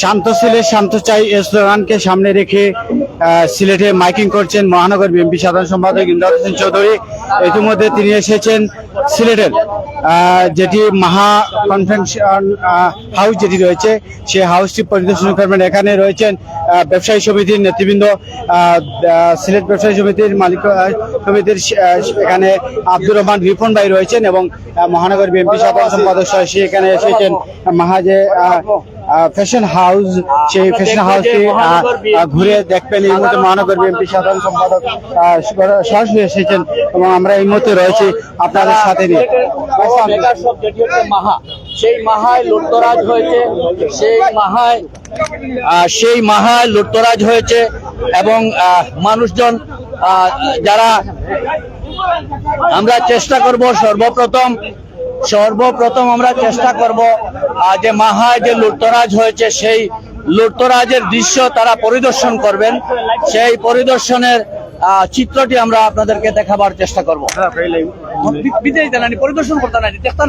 শান্ত ছেলে, শান্ত চাই স্লোগানকে সামনে রেখে সিলেটে মাইকিং করছেন মহানগর বিএনপি সাধারণ সম্পাদক ইমদাদ হোসেন চৌধুরী। ইতিমধ্যে তিনি এসেছেন সিলেটের যেটি মাহা কনভেনশন হাউস যেটি রয়েছে, সেই হাউসটি পরিদর্শন করবেন। এখানে রয়েছেন ব্যবসায়ী সমিতির নেতৃবৃন্দ সিলেট ব্যবসায়ী সমিতির মালিক সমিতির এখানে আব্দুর রহমান রিপন ভাই রয়েছেন এবং মহানগর বিএনপি সাধারণ সম্পাদক সরাসরি এখানে এসেছেন। মাহাজে ফ্যাশন হাউস সেই ফ্যাশন হাউসটি আহ, ঘুরে দেখবেন এই মুহূর্তে মহানগর বিএনপি সাধারণ সম্পাদক সরাসরি এসেছেন এবং আমরা এই মুহূর্তে রয়েছি আপনাদের সাথে নিয়ে। মাহা। সেই মাহায় লুটতরাজ হয়েছে সেই মাহায় সেই মাহায় লুটতরাজ হয়েছে এবং মানুষজন যারা আমরা চেষ্টা করব সর্বপ্রথম সর্বপ্রথম আমরা চেষ্টা করব যে মাহায় যে লুটতরাজ হয়েছে, সেই লুটতরাজের দৃশ্য তারা পরিদর্শন করবেন। সেই পরিদর্শনের চিত্রটি আমরা আপনাদেরকে দেখাবার চেষ্টা করব। বিতে জানানি, পরিদর্শন করতে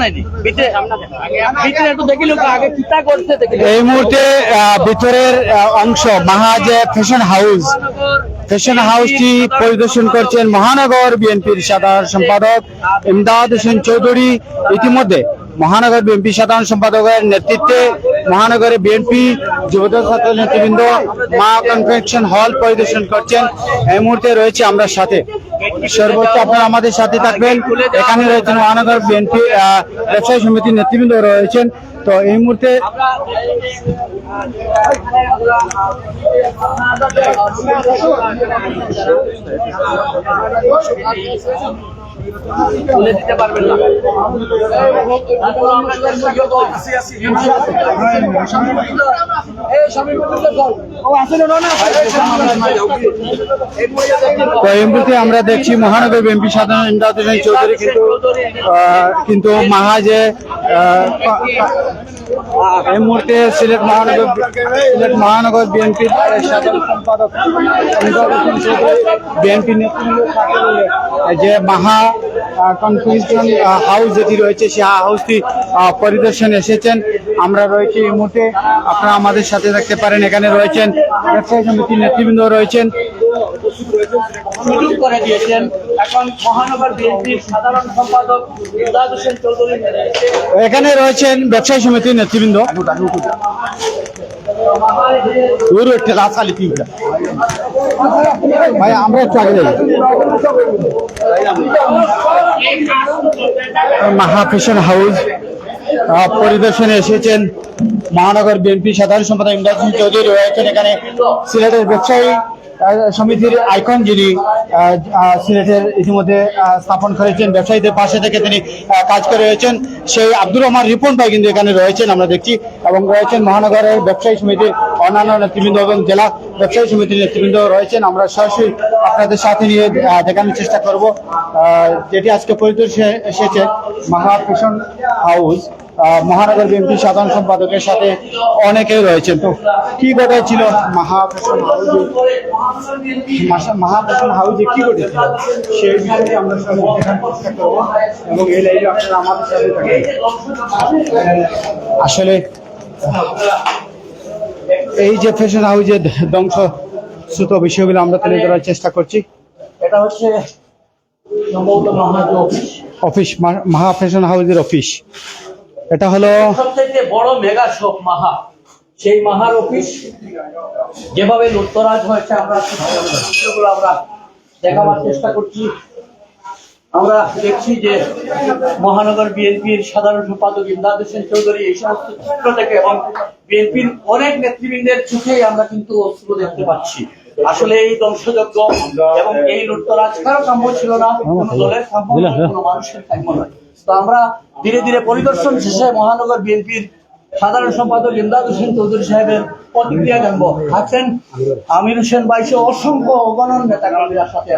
নাই এই মুহূর্তে ভিতরের অংশ, মাহাজে ফ্যাশন হাউস ফ্যাশন হাউসটি পরিদর্শন করছেন মহানগর বিএনপির সাধারণ সম্পাদক ইমদাদ হোসেন চৌধুরী। ইতিমধ্যে মহানগর বিএনপি সাধারণ সম্পাদকের নেতৃত্বে মহানগরে বিএনপি যুবদল ছাত্র নেতৃবৃন্দ মা কনভেনশন হল পরিদর্শন করছেন। এই মুহূর্তে রয়েছে আমরা সাথে। সর্বোচ্চ আপনারা আমাদের সাথে থাকবেন। এখানে রয়েছেন মহানগর বিএনপি ব্যবসায়ী সমিতির নেতৃবৃন্দ রয়েছেন। তো এই মুহূর্তে তুলে দিতে পারবেন না। তো এই মুহূর্তে আমরা দেখছি মহানগর বিএনপি সাধারণ ইমদাদ হোসেন চৌধুরী কিন্তু কিন্তু মাহাজে আহ, এই মুহূর্তে সিলেট মহানগর সিলেট মহানগর বিএনপির সাধারণ সম্পাদক বিএনপি মিলে যে মাহা কনফারেন্সন হাউস যেটি রয়েছে, সে হাউসটি পরিদর্শনে এসেছেন। আমরা রয়েছি এই মুহূর্তে। আপনারা আমাদের সাথে থাকতে পারেন, এখানে রয়েছেন ব্যবসায়ী সমিতির নেতৃবৃন্দ রয়েছেন। করে দিয়েছেন এখন রয়েছেন ব্যবসায়ী সমিতির নেতৃবৃন্দ। ওর আমরা একটু হাউস পরিদর্শনে এসেছেন মহানগর বিএনপি সাধারণ সম্পাদক হোসেন চৌধুরী রয়েছেন এখানে। সিলেটের ব্যবসায়ী সমিতির আইকন যিনি সিলেটের ইতিমধ্যে স্থাপন করেছেন, ব্যবসায়ীদের পাশে থেকে তিনি কাজ করে রয়েছেন, সেই আব্দুর রহমান রিপন ভাই কিন্তু এখানে রয়েছেন, আমরা দেখছি, এবং রয়েছেন মহানগরের ব্যবসায়ী সমিতির অন্যান্য নেতৃবৃন্দ এবং জেলা ব্যবসায়ী সমিতির নেতৃবৃন্দ রয়েছেন। আমরা সরাসরি আপনাদের সাথে নিয়ে দেখানোর চেষ্টা করব। যেটি আজকে পরিদর্শনে এসেছে মাহা হাউস। মহানগর বিএনপি সাধারণ সম্পাদকের সাথে অনেকেই রয়েছেন। তো কি ঘটেছিল? মহা ফ্যাশন হাউজে মহা ফ্যাশন হাউসে কি ঘটেছিল? সেই বিষয়ে আমরা সব চেষ্টা করব এবং এই লাইভে আপনারা আমাদের সাথে থাকবেন। আসলে এই যে ফ্যাশন হাউসের ধ্বংস সুত বিষয়গুলো আমরা তুলে ধরার চেষ্টা করছি। এটা হচ্ছে অফিস। অফিস মা- ফ্যাশন হাউসের অফিস। এটা হলো সবথেকে বড় মেগা শপ মাহা। সেই মাহার অফিস, যেভাবে লুটতরাজ হয়েছে, আমরা চিত্রগুলো আমরা দেখাবার চেষ্টা করছি। আমরা দেখছি যে মহানগর বিএনপির সাধারণ সম্পাদক ইমদাদ হোসেন চৌধুরী এই সমস্ত চিত্র থেকে এবং বিএনপির অনেক নেতৃবৃন্দের চোখেই আমরা কিন্তু অস্ত্র দেখতে পাচ্ছি। আসলে এই ধ্বংসযজ্ঞ এবং এই লুটতরাজ কারও কাম্য ছিল না। কোনো দলের কাম্য কোনো মানুষের কাম্য নয়। তো আমরা ধীরে ধীরে পরিদর্শন শেষে মহানগর বিএনপির সাধারণ সম্পাদক ইমদাদ হোসেন চৌধুরী সাহেবের প্রতিক্রিয়া জানব। থাকছেন আমির হোসেন বাইশে অসংখ্য অগণন নেতা সাথে।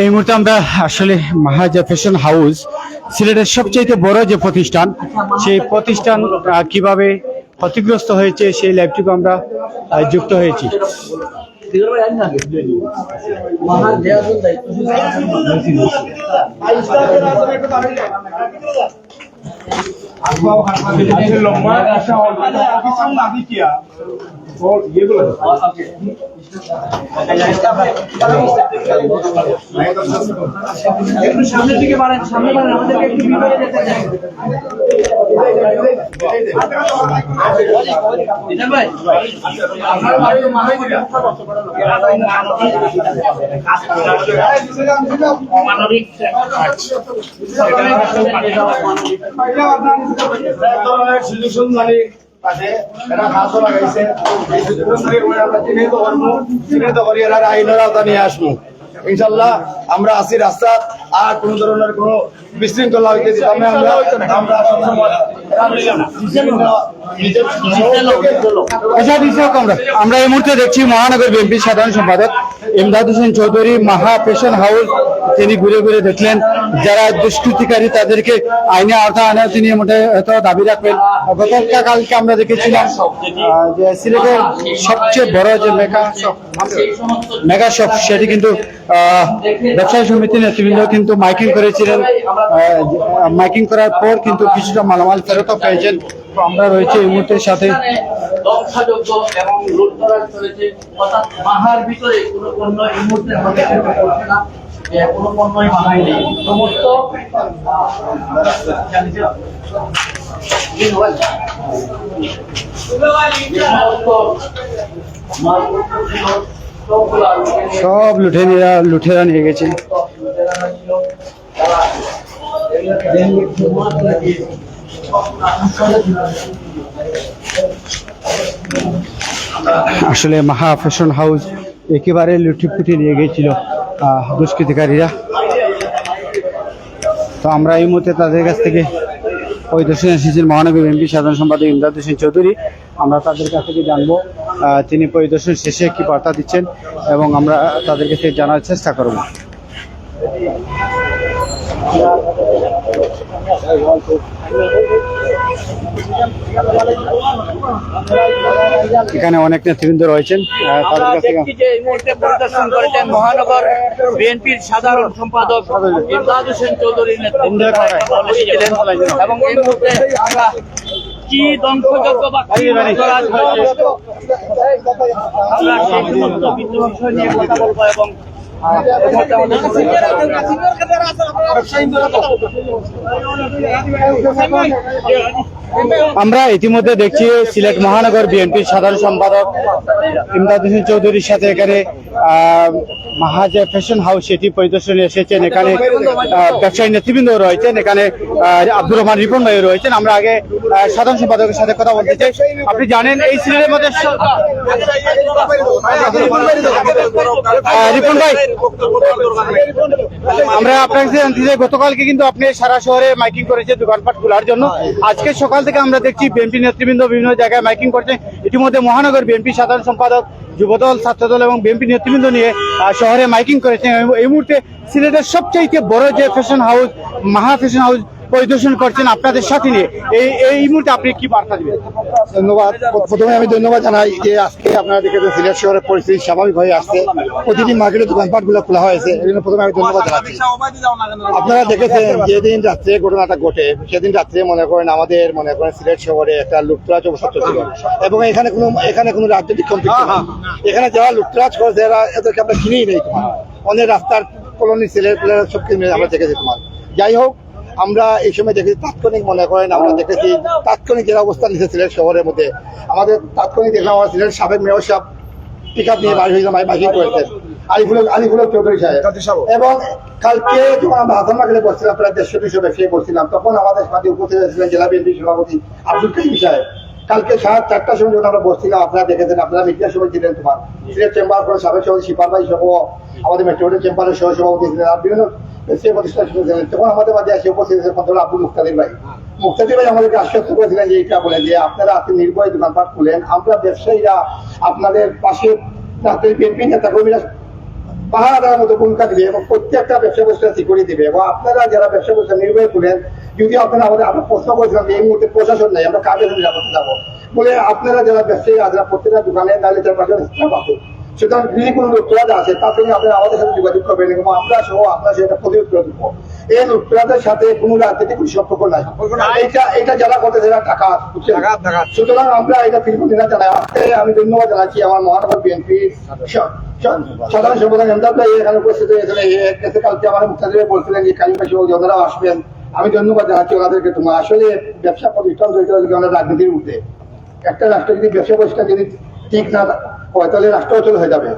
এই মুহূর্তে আমরা আসলে মাহাজা ফ্যাশন হাউস সিলেটের সবচেয়ে বড় যে প্রতিষ্ঠান সেই প্রতিষ্ঠান কীভাবে ক্ষতিগ্রস্ত হয়েছে সেই ল্যাবটিকে আমরা যুক্ত হয়েছি দিগর সামনের দিকে বাড়েন সামনে বাড়েন মানবিক ইনশাল্লাহ আমরা আছি রাস্তা আর কোন ধরনের কোন বিশৃঙ্খলা হইতে দিতাম আমরা। আমরা এই মুহূর্তে দেখছি মহানগর বিএনপির সাধারণ সম্পাদক ইমদাদ হোসেন চৌধুরী মাহা পেশন হাউস, তিনি ঘুরে ঘুরে দেখলেন। যারা দুষ্কৃতিকারী, তাদেরকে আইনে আওতা আনা তিনি দাবি রাখবেন। গতকাল কালকে আমরা দেখেছিলাম যে সিলেটের সবচেয়ে বড় যে মেগা শপ মেগা শপ, সেটি কিন্তু ব্যবসায়ী সমিতি নেতৃবৃন্দ কিন্তু মাইকিং করেছিলেন মাইকিং করার পর কিন্তু কিছুটা মালামাল ফেরতও পেয়েছেন। আমরা রয়েছে এই মুহূর্তের সাথে। ভিতরে কোনো পণ্য এই মুহূর্তে না। কোনো পণ্যই সমস্ত সব লুঠেরা লুঠেরা নিয়ে গেছে। আসলে মাহা ফ্যাশন হাউস একেবারে লুটিপুটি নিয়ে গিয়েছিল আহ, দুষ্কৃতিকারীরা। তো আমরা এই মুহূর্তে তাদের কাছ থেকে পরিদর্শনে এসেছেন মহানগর এমপি, সাধারণ সম্পাদক ইমদাদ হোসেন চৌধুরী। আমরা তাদের কাছ থেকে জানব তিনি পরিদর্শন শেষে কি বার্তা দিচ্ছেন এবং আমরা তাদের কাছে জানার চেষ্টা করব। এখানে অনেক নেতৃবৃন্দ রয়েছেন মহানগর বিএনপির সাধারণ সম্পাদক ইমদাদ হোসেন চৌধুরীর নেতৃত্বে এবং এই মুহূর্তে আমরা কি ধ্বংসযোগ্য বা কি আমরা সেই সমস্ত বিষয় নিয়ে কথা বলব এবং আমরা ইতিমধ্যে দেখছি সিলেট মহানগর বিএনপির সাধারণ সম্পাদক ইমদাদ হোসেন চৌধুরীর সাথে এখানে মাহাজে ফ্যাশন হাউস সেটি পরিদর্শনে এসেছেন, এখানে ব্যবসায়ী নেতৃবৃন্দ রয়েছেন, এখানে আব্দুর রহমান রিপন ভাই রয়েছেন। আমরা আগে সাধারণ সম্পাদকের সাথে কথা বলতে চাই। আপনি জানেন এই সিলেটের মধ্যে রিপন ভাই। আমরা আপনাকে জানতে চাই, গতকালকে কিন্তু আপনি সারা শহরে মাইকিং করেছে দোকানপাট খোলার জন্য। আজকে সকাল থেকে আমরা দেখছি বিএনপি নেতৃবৃন্দ বিভিন্ন জায়গায় মাইকিং করছে। ইতিমধ্যে মহানগর বিএনপি সাধারণ সম্পাদক, যুবদল, ছাত্রদল এবং বিএনপি নেতৃবৃন্দ নিয়ে শহরে মাইকিং করেছেন। এই মুহূর্তে সিলেটের সবচাইতে বড় যে fashion house Maha fashion house পরিদর্শন করছেন আপনাদের সাথে নিয়ে। এই এই মুহূর্তে আপনি কি বার্তা দিবেন? ধন্যবাদ। প্রথমে আমি ধন্যবাদ জানাই যে আজকে আপনারা দেখেছেন সিলেট শহরের পরিস্থিতি স্বাভাবিক হয়ে আসছে। প্রতিটি মার্কেটের দোকানপাটগুলো খোলা হয়েছে এই জন্য প্রথমে আমি ধন্যবাদ জানাচ্ছি। আপনারা দেখেছেন যেদিন রাত্রে ঘটনাটা ঘটে, সেদিন রাত্রে মনে করেন আমাদের মনে করেন সিলেট শহরে একটা লুটতরাজ অবস্থা ছিল এবং এখানে কোনো এখানে কোনো রাজনৈতিক নেই এখানে যারা লুটতরাজ করে, যারা এদেরকে আমরা চিনিই নেই তোমার। অনেক রাস্তার কলোনি পেলেরা সব মিলে আমরা দেখেছি তোমার। যাই হোক আমরা এই সময় দেখেছি তাৎক্ষণিক মনে করেন আমরা দেখেছি তাৎক্ষণিক যে অবস্থা নিয়েছে সিলেট শহরের মধ্যে। আমাদের তাৎক্ষণিক দেখলাম আমার সিলেট সাবেক মেয়র সাহেব পিক আপ নিয়ে বাড়ি হয়ে বাইকিং করেছেন। আলিফুল আলিফুল চৌধুরী সাহেব। এবং কালকে যখন আমরা হাসান মার্কেটে বসছিলাম প্রায় দেড়শো দুশো ব্যবসায়ী করছিলাম তখন আমাদের সাথে উপস্থিত ছিলেন জেলা বিএনপি সভাপতি আব্দুল কাইম সাহেব। কালকে সাড়ে চারটার সময় যখন আমরা বসছিলাম আপনারা দেখেছেন আপনারা মিডিয়ার সময় ছিলেন তোমার। সিলেট চেম্বার সাবেক সভাপতি শিপার ভাই সহ আমাদের মেট্রোপলিটন চেম্বারের সহ সভাপতি ছিলেন আর বিভিন্ন ব্যবসায়ী প্রতিষ্ঠান ছিলেন তখন আমাদের মাঝে এসে উপস্থিত ছিলেন আব্দুল মুক্তাদির ভাই। মুক্তাদির ভাই আমাদেরকে আশ্বস্ত করেছিলেন যে এটা বলে যে, আপনারা আপনি নির্ভয় দোকানপাট খুলেন, আমরা ব্যবসায়ীরা আপনাদের পাশে রাতের বিএনপি নেতা কর্মীরা পাহাড় দেওয়ার মতো ভূমিকা দিবে এবং প্রত্যেকটা ব্যবসা প্রতিষ্ঠান সিকিউরিটি দিবে। এবং আপনারা যারা ব্যবসা প্রতিষ্ঠান নির্বাহী করেন যদি আপনারা আমাদের আমরা প্রশ্ন করেছিলাম এই মুহূর্তে প্রশাসন নেই, আমরা কাজের নিরাপত্তা যাব বলে আপনারা যারা ব্যবসায়ী, যারা প্রত্যেকটা দোকানে তাহলে তার পাশে স্টাফ আছে সুতরাং যদি কোনো লুটতরাজ আছে তার সঙ্গে আপনারা আমাদের সাথে যোগাযোগ করবেন এবং আমরা সহ আপনার সেটা প্রতিরোধ করে দেবো। এই লুটতরাজের সাথে কোনো রাজনৈতিক কোনো সম্পর্ক নাই। এটা এটা যারা করতেছে এরা টাকা সুতরাং আমরা এটা ফিরবন্দিনা জানাই আমি ধন্যবাদ জানাচ্ছি আমার মহানগর বিএনপি সাধারণ সম্পাদক এমদাদ ভাই এখানে উপস্থিত হয়েছিলেন কালকে আমার বলছিলেন যে জনরাও আসবেন। আমি ধন্যবাদ জানাচ্ছি ওনাদেরকে তোমার। আসলে ব্যবসা প্রতিষ্ঠান রাজনীতির উঠে একটা রাষ্ট্র যদি ব্যবসা প্রতিষ্ঠান যদি ঠিক না তাহলে রাষ্ট্র অচল হয়ে যাবে।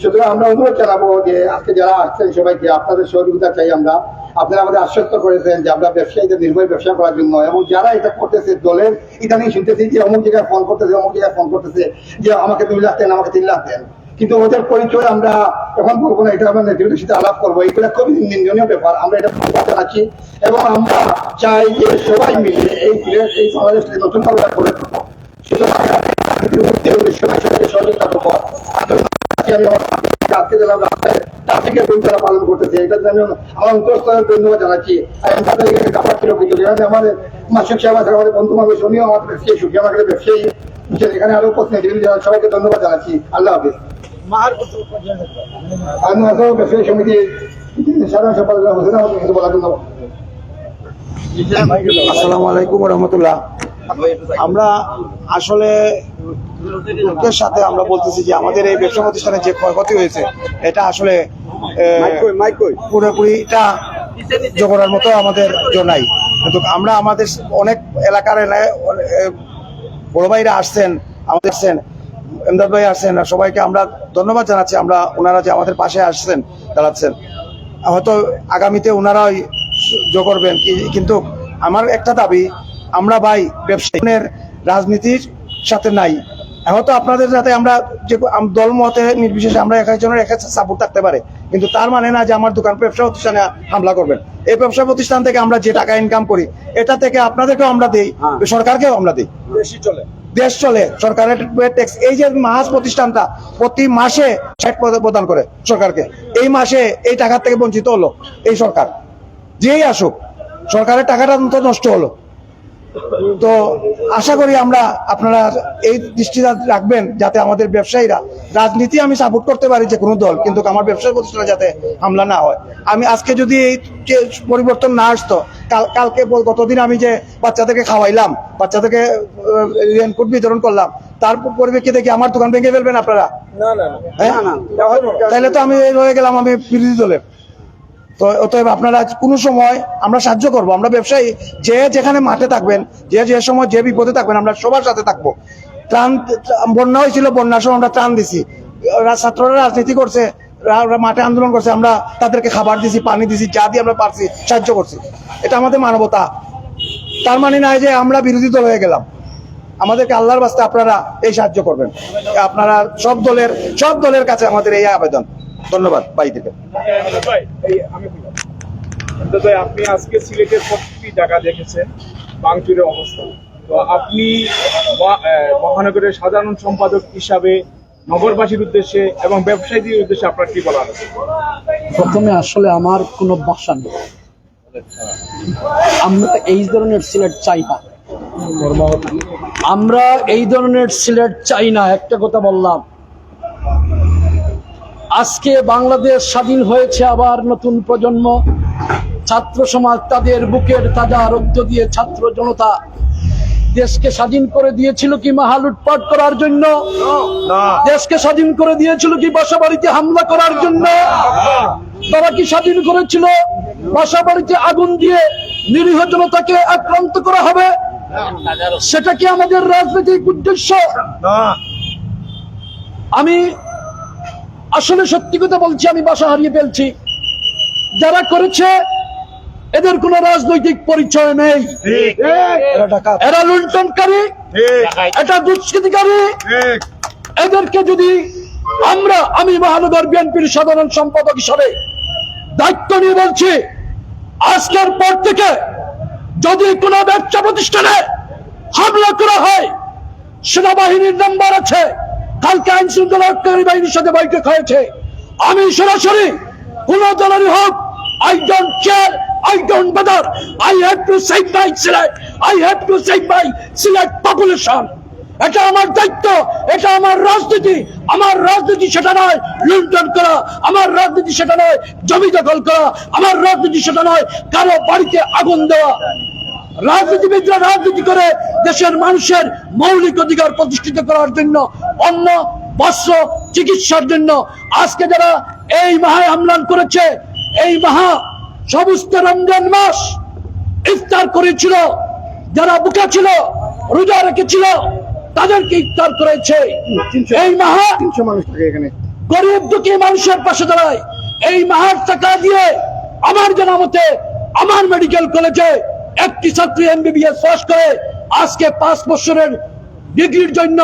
সুতরাং আমরা অনুরোধ জানাব যে আজকে যারা আসছেন সবাইকে আপনাদের সহযোগিতা চাই আমরা। আপনারা আমাদের আশ্বস্ত করেছেন যে আমরা ব্যবসায়ীদের নির্ভয় ব্যবসা করার জন্য এবং যারা এটা করতেছে দলের ইদানিং শুনতেছি যে অমুক জায়গায় ফোন করতেছে, অমুক জায়গায় ফোন করতেছে যে আমাকে দুই লাখ দেন, আমাকে তিন লাখ দেন। কিন্তু ওদের পরিচয় আমরা এখন বলব না, এটা আমরা নেতৃত্বের সাথে আলাপ করব। এইগুলো খুবই নিন্দনীয় ব্যাপার। আমরা এটা ধন্যবাদ জানাচ্ছি এবং আমরা চাই যে সবাই মিলে এই এই বাংলাদেশকে নতুন ভাবে করে সুতরাং বিরুদ্ধে সবাই সবাইকে সহযোগিতা করব আমি আজকে দিলাম রাস্তায় ট্রাফিকের ভূমিকা পালন করতেছে। এটা আমি আমার অন্তঃস্থলের ধন্যবাদ জানাচ্ছি। কাপড় ছিল আমাদের মাসিক সেবা আছে আমাদের বন্ধু বান্ধব শুনিও আমাদের ব্যবসায়ী সুখী আমাদের ব্যবসায়ী। এখানে আরও প্রতিনিধি সবাইকে ধন্যবাদ জানাচ্ছি। আল্লাহ হাফিজ। আমি আসলে ব্যবসায়ী সমিতির সাধারণ সম্পাদক হোসেন আমাকে বলার জন্য। আসসালামু আলাইকুম রহমতুল্লাহ। আমরা আসলে লোকের সাথে আমরা বলতেছি যে আমাদের এই ব্যবসা প্রতিষ্ঠানে যে ক্ষয়ক্ষতি হয়েছে এটা আসলে পুরোপুরিটা জোগাড়ার মতো আমাদের জনাই কিন্তু আমরা আমাদের অনেক এলাকার এলাকায় বড় ভাইরা আসছেন আমাদের আসছেন এমদাদ ভাই আসছেন সবাইকে আমরা ধন্যবাদ জানাচ্ছি। আমরা ওনারা যে আমাদের পাশে আসছেন দাঁড়াচ্ছেন। হয়তো আগামীতে ওনারাই যোগ করবেন কিন্তু আমার একটা দাবি আমরা ভাই ব্যবসায়ীর রাজনীতির সাথে নাই। হয়তো আপনাদের সাথে আমরা যে আম- দল মতে নির্বিশেষে আমরা এক একজনের এক সাপোর্ট থাকতে পারে। কিন্তু তার মানে না যে আমার দোকান ব্যবসা প্রতিষ্ঠানে হামলা করবেন। এই ব্যবসা প্রতিষ্ঠান থেকে আমরা যে টাকা ইনকাম করি এটা থেকে আপনাদেরকেও আমরা দিই সরকারকেও আমরা দিই। বেশি চলে। দেশ চলে সরকারের ট্যাক্স এই যে মাস প্রতিষ্ঠানটা প্রতি মাসে ষাট প্রদান করে সরকারকে। এই মাসে এই টাকার থেকে বঞ্চিত হলো এই সরকার। যেই আসুক সরকারের টাকাটা তো নষ্ট হলো। তো আশা করি আমরা আপনারা এই দৃষ্টি রাখবেন যাতে আমাদের ব্যবসায়ীরা রাজনীতি আমি সাপোর্ট করতে পারি যে কোনো দল কিন্তু আমার ব্যবসায় প্রতিষ্ঠানে যাতে হামলা না হয়। আমি আজকে যদি এই পরিবর্তন না আসতো কাল কালকে গতদিন আমি যে বাচ্চাদেরকে খাওয়াইলাম বাচ্চাদেরকে রেনকোট বিতরণ করলাম তার পরিপ্রেক্ষিতে কি আমার দোকান ভেঙে ফেলবেন আপনারা? হ্যাঁ? তাহলে তো আমি রয়ে গেলাম আমি বিরোধী দলের তো অতএব আপনারা কোনো সময় আমরা সাহায্য করব। আমরা ব্যবসায়ী, যে যেখানে মাঠে থাকবেন, যে যে সময় যে বিপদে থাকবেন, আমরা সবার সাথে থাকব। ত্রাণ, বন্যা হয়েছিল, বন্যার সময় আমরা ত্রাণ দিছি। ছাত্ররা রাজনীতি করছে মাঠে আন্দোলন করছে, আমরা তাদেরকে খাবার দিছি, পানি দিছি, যা দিয়ে আমরা পারছি, সাহায্য করছি। এটা আমাদের মানবতা। তার মানে নাই যে আমরা বিরোধী দল হয়ে গেলাম। আমাদেরকে আল্লাহর বাস্তে আপনারা এই সাহায্য করবেন। আপনারা সব দলের সব দলের কাছে আমাদের এই আবেদন। ধন্যবাদ ভাইদেরকে অন্তত আপনি আজকে সিলেটের প্রতিটি জায়গা দেখেছেন বাংচুরের অবস্থা। তো আপনি মহানগরের সাধারণ সম্পাদক হিসাবে নগরবাসীর উদ্দেশ্যে এবং ব্যবসায়ীদের উদ্দেশ্যে আপনার কি আছে? প্রথমে আসলে আমার কোনো বাসা নেই। আমরা এই ধরনের সিলেট চাই না। আমরা এই ধরনের সিলেট চাই না একটা কথা বললাম। আজকে বাংলাদেশ স্বাধীন হয়েছে আবার নতুন প্রজন্ম। ছাত্র সমাজ তাদের বুকের তাজা রক্ত দিয়ে ছাত্র জনতা দেশকে স্বাধীন করে দিয়েছিল কি মাহা লুটপাট করার জন্য? দেশকে স্বাধীন করে দিয়েছিল কি বাসা বাড়িতে হামলা করার জন্য? তারা কি স্বাধীন করেছিল? বাসা বাড়িতে আগুন দিয়ে নিরীহ জনতাকে আক্রান্ত করা হবে? সেটা কি আমাদের রাজনৈতিক উদ্দেশ্য? আমি আসলে সত্যি কথা বলছি আমি বাসা হারিয়ে ফেলছি। যারা করেছে এদের কোনো রাজনৈতিক পরিচয় নেই। এরা লুণ্ঠনকারী। এটা দুষ্কৃতিকারী। এদেরকে যদি আমরা আমি মহানগর বিএনপির সাধারণ সম্পাদক হিসাবে দায়িত্ব নিয়ে বলছি আজকের পর থেকে যদি কোনো ব্যবসা প্রতিষ্ঠানে হামলা করা হয় সেনাবাহিনীর নাম্বার আছে। কালকে আইন শৃঙ্খলা রক্ষাকারী বাহিনীর সাথে বৈঠক হয়েছে। আমি সরাসরি কোন দলেরই হোক I don't care I don't bother I have to save my Sylhet I have to save my Sylhet population এটা আমার দায়িত্ব, এটা আমার রাজনীতি। আমার রাজনীতি সেটা নয় লুণ্ঠন করা, আমার রাজনীতি সেটা নয় জমি দখল করা, আমার রাজনীতি সেটা নয় কারও বাড়িতে আগুন দেওয়া। রাজনীতিবিদরা রাজনীতি করে দেশের মানুষের মৌলিক অধিকার প্রতিষ্ঠিত করার জন্য অন্য বস্ত্র চিকিৎসার জন্য আজকে যারা এই মাহায় হামলান করেছে এই মাহা সমস্ত রমজান মাস ইফতার করেছিল যারা বুকা ছিল রোজা রেখেছিল তাদেরকে ইফতার করেছে। এই মাহা তিনশো মানুষ থাকে এখানে। গরিব দুঃখী মানুষের পাশে দাঁড়ায়। এই মাহার টাকা দিয়ে আমার জানা মতে আমার মেডিকেল কলেজে একটি ছাত্রী এমবিবিএস পাস করে আজকে পাঁচ বছরের ডিগ্রির জন্য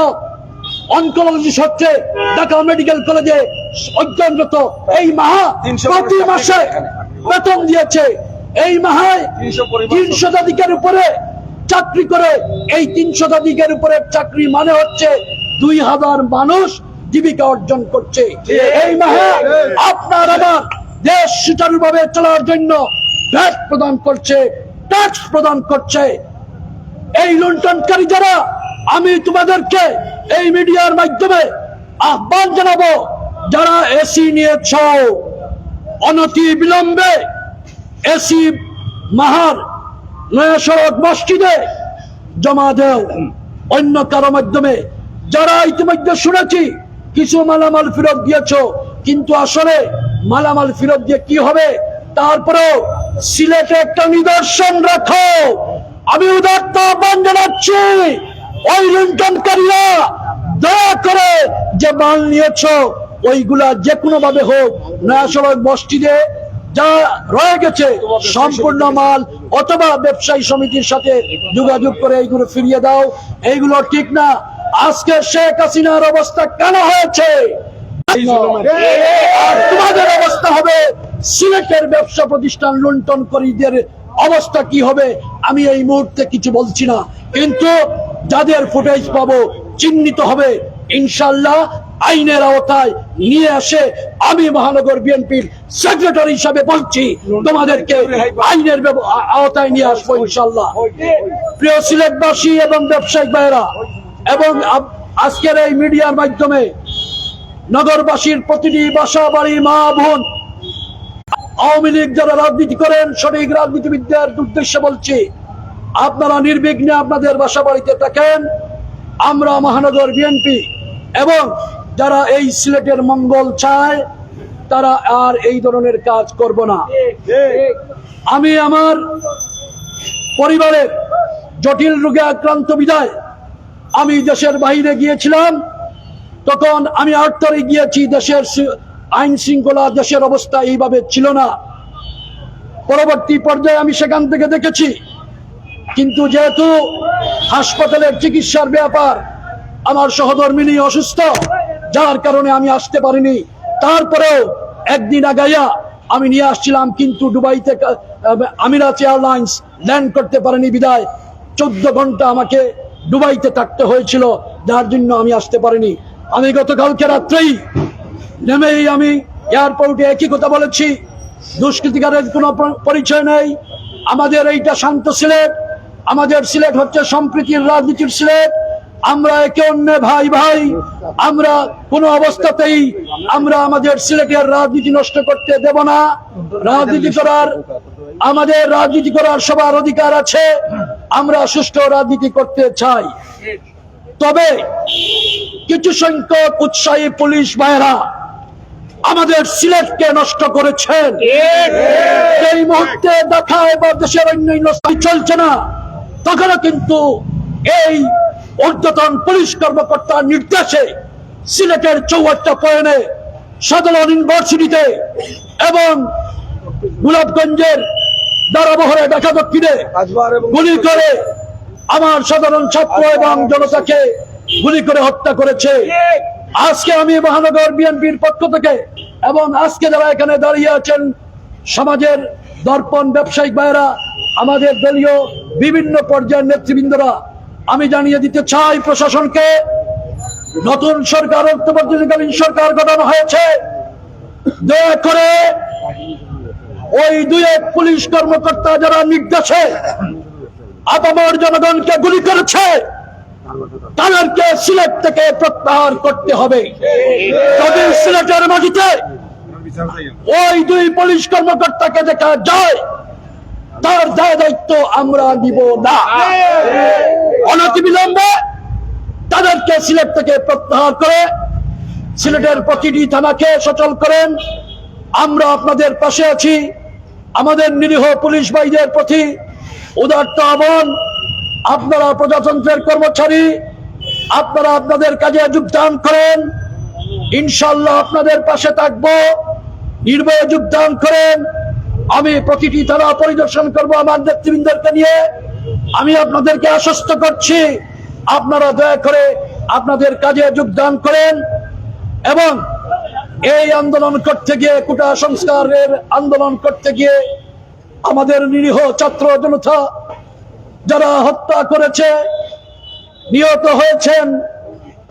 অনকোলজিস্ট হচ্ছে ঢাকা মেডিকেল কলেজে অধ্যয়নরত এই মাহা প্রতি মাসে বেতন দিয়েছে। এই মাহায় তিন শতাধিকের উপরে চাকরি করে। এই তিন শতাধিকের উপরে চাকরি মানে হচ্ছে দুই হাজার মানুষ জীবিকা অর্জন করছে। এই মাহে আপনার আমার দেশ সুচারুভাবে চলার জন্য ভ্যাট প্রদান করছে ট্যাক্স প্রদান করছে। এই লুণ্ঠনকারী যারা আমি তোমাদেরকে এই মিডিয়ার মাধ্যমে আহ্বান জানাব, যারা এসি নিয়েছ অনতি বিলম্বে এসি মাহার নয়া সড়ক মসজিদে জমা দেও। অন্য কারও মাধ্যমে, যারা ইতিমধ্যে শুনেছি, কিছু মালামাল ফেরত দিয়েছ, কিন্তু আসলে মালামাল ফেরত দিয়ে কি হবে, তারপরেও সিলেটে একটা নিদর্শন রাখো। আমি উদাত্ত আহ্বান জানাচ্ছি ওই লুণ্ঠনকারীরা দয়া করে যে মাল নিয়েছ ওইগুলা যে কোনো ভাবে হোক নয়া সড়ক মসজিদে যা রয়ে গেছে সম্পূর্ণ মাল অথবা ব্যবসায়ী সমিতির সাথে যোগাযোগ করে এইগুলো ফিরিয়ে দাও। এইগুলো ঠিক না। আজকে শেখ হাসিনার অবস্থা কেন হয়েছে? আর তোমাদের অবস্থা হবে। সিলেটের ব্যবসা প্রতিষ্ঠান লুণ্ঠনকারীদের অবস্থা কি হবে? আমি এই মুহূর্তে কিছু বলছি না। কিন্তু যাদের ফুটেজ পাবো, চিহ্নিত হবে ইনশাল্লাহ আইনের আওতায় নিয়ে আসে আমি মহানগর বিএনপির সেক্রেটারি হিসাবে বলছি, তোমাদেরকে আইনের আওতায় নিয়ে আসব ইনশাল্লাহ প্রিয় সিলেটবাসী এবং ব্যবসায়িক ভাইয়েরা, এবং আজকের এই মিডিয়ার মাধ্যমে নগরবাসীর প্রতিটি বাসা বাড়ি মা বোন, আওয়ামী লীগ যারা রাজনীতি করেন, সঠিক রাজনীতিবিদদের উদ্দেশ্যে বলছি আপনারা নির্বিঘ্নে আপনাদের বাসা বাড়িতে থাকেন, আমরা মহানগর বিএনপি এবং যারা এই সিলেটের মঙ্গল চায়, তারা আর এই ধরনের কাজ করব না। আমি আমার পরিবারের জটিল রোগে আক্রান্ত বিদায় আমি দেশের বাইরে গিয়েছিলাম, তখন আমি আটতরে গিয়েছি, দেশের আইন শৃঙ্খলা, দেশের অবস্থা এইভাবে ছিল না। পরবর্তী পর্যায়ে আমি সেখান থেকে দেখেছি কিন্তু যেহেতু হাসপাতালের চিকিৎসার ব্যাপার আমার সহধর্মিনী অসুস্থ, যার কারণে আমি আসতে পারিনি, তারপরেও একদিন আগাইয়া আমি নিয়ে আসছিলাম, কিন্তু দুবাইতে আমিরাত এয়ারলাইন্স ল্যান্ড করতে পারেনি বিদায়। চোদ্দ ঘণ্টা আমাকে দুবাইতে থাকতে হয়েছিল, যার জন্য আমি আসতে পারিনি। আমি গতকালকে রাত্রেই নেমেই আমি এয়ারপোর্টে একই কথা বলেছি, দুষ্কৃতিকারের কোনো পরিচয় নেই, আমাদের এইটা শান্ত সিলেট আমাদের সিলেট হচ্ছে সম্প্রীতির রাজনীতির সিলেট। আমরা একে অন্য ভাই ভাই। আমরা কোনো অবস্থাতেই আমরা আমাদের সিলেটের রাজনীতি নষ্ট করতে দেব না। রাজনীতি করার, আমাদের রাজনীতি করার সবার অধিকার আছে। আমরা সুষ্ঠু রাজনীতি করতে চাই। তবে কিছু সংখ্যক উৎসাহী পুলিশ ভাইরা আমাদের সিলেটকে নষ্ট করেছেন। এই মুহূর্তে দেখায় বা দেশের অন্যান্য চলছে না। তখনও কিন্তু এই ঊর্ধ্বতন পুলিশ কর্মকর্তার নির্দেশে সিলেটের চৌহাট্টা পয়েন্টে সাধারণ ইউনিভার্সিটিতে এবং গোলাপগঞ্জের দারাবহরে দেখা দক্ষিণে গুলি করে আমার সাধারণ ছাত্র এবং জনতাকে গুলি করে হত্যা করেছে। আজকে আমি মহানগর বিএনপির পক্ষ থেকে এবং আজকে যারা এখানে দাঁড়িয়ে আছেন সমাজের দর্পণ ব্যবসায়িক ভাইয়েরা আমাদের দলীয় বিভিন্ন পর্যায়ের নেতৃবৃন্দরা, আমি জানিয়ে দিতে চাই প্রশাসনকে, নতুন সরকার অন্তর্বর্তীকালীন সরকার গঠন হয়েছে। দয়া করে ওই দুই এক পুলিশ কর্মকর্তা যারা নির্দেশে আপামর জনগণকে গুলি করেছে, তাদেরকে সিলেট থেকে প্রত্যাহার করতে হবে। যদি সিলেটের মাটিতে ওই দুই পুলিশ কর্মকর্তাকে দেখা যায় তার দায় দায়িত্ব আমরা নিব না। অনতিবিলম্বে তাদেরকে সিলেট থেকে প্রত্যাহার করে সিলেটের প্রতিটি থানাকে সচল করেন। আমরা আপনাদের পাশে আছি। আমাদের নিরীহ পুলিশ ভাইদের প্রতি উদার্ত আহ্বান। আপনারা প্রজাতন্ত্রের কর্মচারী, আপনারা আপনাদের কাজে যোগদান করেন। ইনশাল্লাহ আপনাদের পাশে থাকব। নির্ভয়ে যোগদান করেন। আমি প্রতিটি থানা পরিদর্শন করব আমার নেতৃবৃন্দকে নিয়ে। আমি আপনাদেরকে আশ্বস্ত করছি, আপনারা দয়া করে আপনাদের কাজে যোগদান করেন এবং এই আন্দোলন করতে গিয়ে কোটা সংস্কারের আন্দোলন করতে গিয়ে আমাদের নিরীহ ছাত্র জনতা যারা হত্যা করেছে, নিহত হয়েছেন,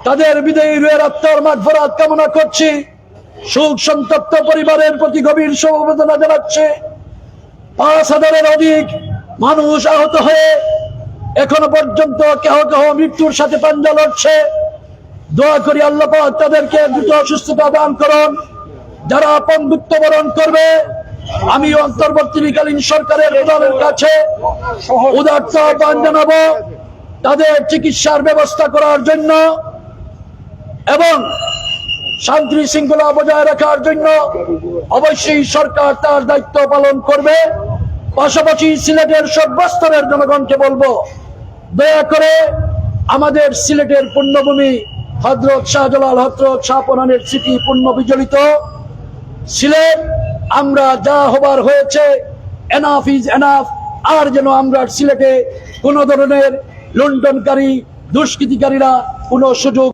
তাদের বিদায়ী রুয়ের আত্মার মাঠভরাত কামনা করছি। সুখ সন্তপ্ত পরিবারের প্রতি গভীর সমবেদনা জানাচ্ছে। পাঁচ হাজারের অধিক মানুষ আহত হয়ে এখনও পর্যন্ত কেহ কেহ মৃত্যুর সাথে পাঞ্জা লড়ছে। দোয়া করি আল্লাহ তাদেরকে দ্রুত সুস্থতা দান করুন। যারা পঙ্গুত্ব বরণ করবে আমি অন্তর্বর্তীকালীন সরকারের প্রধানের কাছে উদার্ত আহ্বান জানাব। তাদের চিকিৎসার ব্যবস্থা করার জন্য এবং শান্তি শৃঙ্খলা বজায় রাখার জন্য অবশ্যই সরকার তার দায়িত্ব পালন করবে। পাশাপাশি সিলেটের সর্বস্তরের জনগণকে বলব, দয়া করে আমাদের সিলেটের পুণ্যভূমি হজরত শাহজালাল হজরত শাহপনানের স্মৃতি পূর্ণ বিজড়িত। সিলেট আমরা যা হবার হয়েছে এনাফ ইজ এনাফ আর যেন আমরা সিলেটে কোনো ধরনের লুণ্ঠনকারী, দুষ্কৃতিকারীরা কোনো সুযোগ